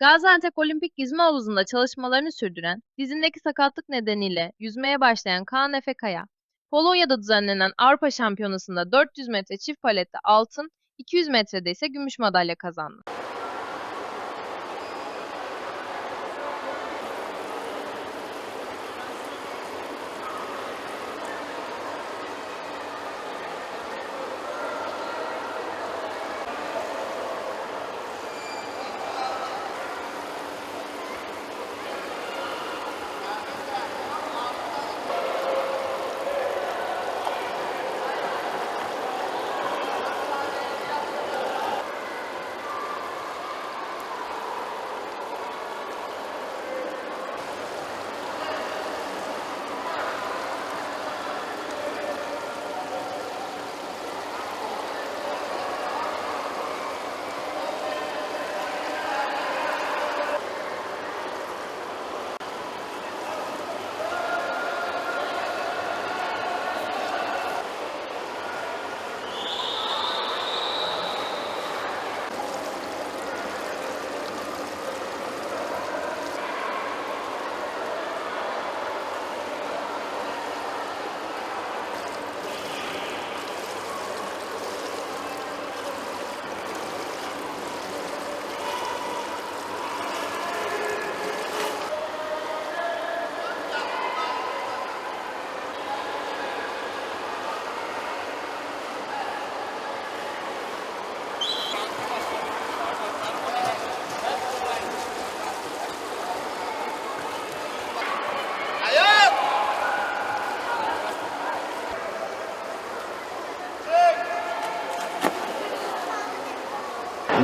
Gaziantep Olimpik Yüzme Havuzu'nda çalışmalarını sürdüren, dizindeki sakatlık nedeniyle yüzmeye başlayan Kaan Efe Kaya, Polonya'da düzenlenen Avrupa Şampiyonası'nda 400 metre çift palette altın, 200 metrede ise gümüş madalya kazandı.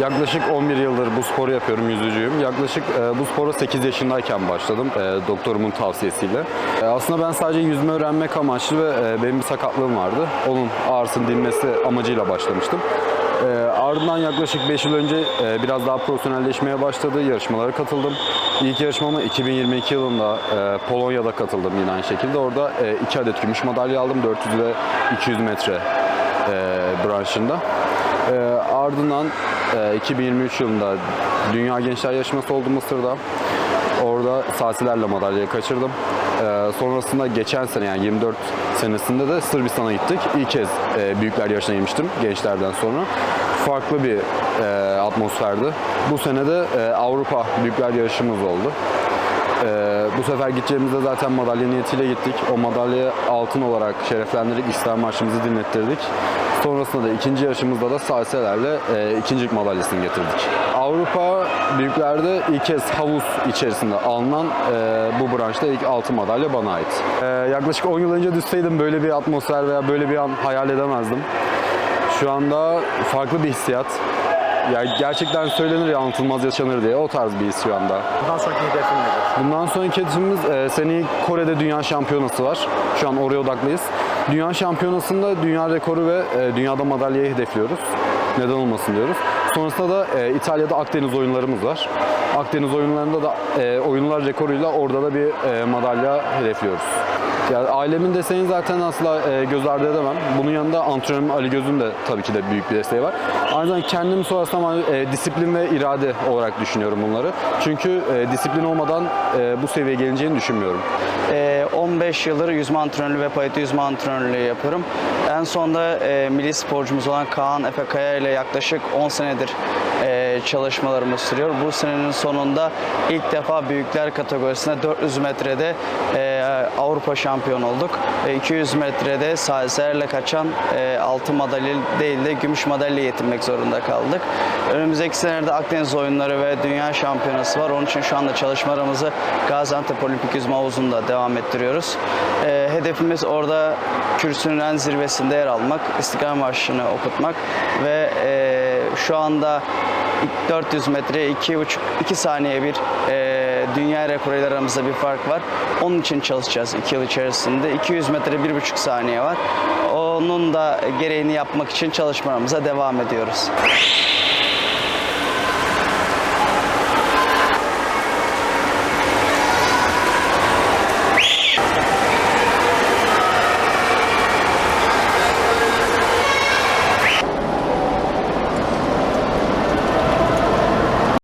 Yaklaşık 11 yıldır bu sporu yapıyorum, yüzücüyüm. Yaklaşık e, bu spora 8 yaşındayken başladım, e, doktorumun tavsiyesiyle. E, aslında ben sadece yüzme öğrenmek amaçlı ve e, benim bir sakatlığım vardı. Onun ağrısının dinmesi amacıyla başlamıştım. E, ardından yaklaşık 5 yıl önce e, biraz daha profesyonelleşmeye başladı, yarışmalara katıldım. İlk yarışmama 2022 yılında e, Polonya'da katıldım yine aynı şekilde. Orada 2 adet gümüş madalya aldım, 400 ve 200 metre e, branşında. E, ardından e, 2023 yılında Dünya Gençler Yarışması oldu Mısır'da. Orada salsilerle madalyayı kaçırdım. E, sonrasında geçen sene yani 24 senesinde de Sırbistan'a gittik. İlk kez e, büyükler yarışına girmiştim gençlerden sonra. Farklı bir e, atmosferdi. Bu sene de e, Avrupa büyükler yarışımız oldu. Ee, bu sefer gideceğimizde zaten madalya niyetiyle gittik. O madalyayı altın olarak şereflendirdik. İstiklal Marşımızı dinlettirdik. Sonrasında da ikinci yarışımızda da salselerle e, ikincilik madalyasını getirdik. Avrupa büyüklerde ilk kez havuz içerisinde alınan e, bu branşta ilk altın madalya bana ait. E, yaklaşık 10 yıl önce düşseydim böyle bir atmosfer veya böyle bir an hayal edemezdim. Şu anda farklı bir hissiyat. Ya gerçekten söylenir ya anlatılmaz yaşanır diye o tarz bir his şu anda. Bundan sonraki hedefin nedir? Bundan sonraki hedefimiz e, seneye Kore'de dünya şampiyonası var. Şu an oraya odaklıyız. Dünya şampiyonasında dünya rekoru ve e, dünyada madalyayı hedefliyoruz. Neden olmasın diyoruz. Sonrasında da e, İtalya'da Akdeniz oyunlarımız var. Akdeniz oyunlarında da e, oyunlar rekoruyla orada da bir e, madalya hedefliyoruz. Yani ailemin desteğini zaten asla e, göz ardı edemem. Bunun yanında antrenörüm Ali Göz'ün de tabii ki de büyük bir desteği var. Aynı zamanda kendim sonrasında ama, e, disiplin ve irade olarak düşünüyorum bunları. Çünkü e, disiplin olmadan e, bu seviyeye geleceğini düşünmüyorum. Ee, 15 yıldır yüzme antrenörlüğü ve paleti yüzme antrenörlüğü yapıyorum. En sonda e, milli sporcumuz olan Kaan Efe Kaya ile yaklaşık 10 senedir e, çalışmalarımız sürüyor. Bu senenin sonunda ilk defa büyükler kategorisinde 400 metrede e, Avrupa şampiyonu olduk. E, 200 metrede salselerle kaçan e, altın madalya değil de gümüş madalya yetinmek zorunda kaldık. Önümüzdeki senelerde Akdeniz oyunları ve dünya şampiyonası var. Onun için şu anda çalışmalarımızı Gaziantep Olimpik Yüzme Havuzu'nda devam ettiriyoruz. E, hedefimiz orada kürsünün en zirvesinde yer almak, İstiklal Marşı'nı okutmak ve e, şu anda ilk 400 metreye 2,5 2 saniye bir e, dünya rekoruyla aramızda bir fark var. Onun için çalışacağız 2 yıl içerisinde. 200 metre 1,5 saniye var. Onun da gereğini yapmak için çalışmalarımıza devam ediyoruz.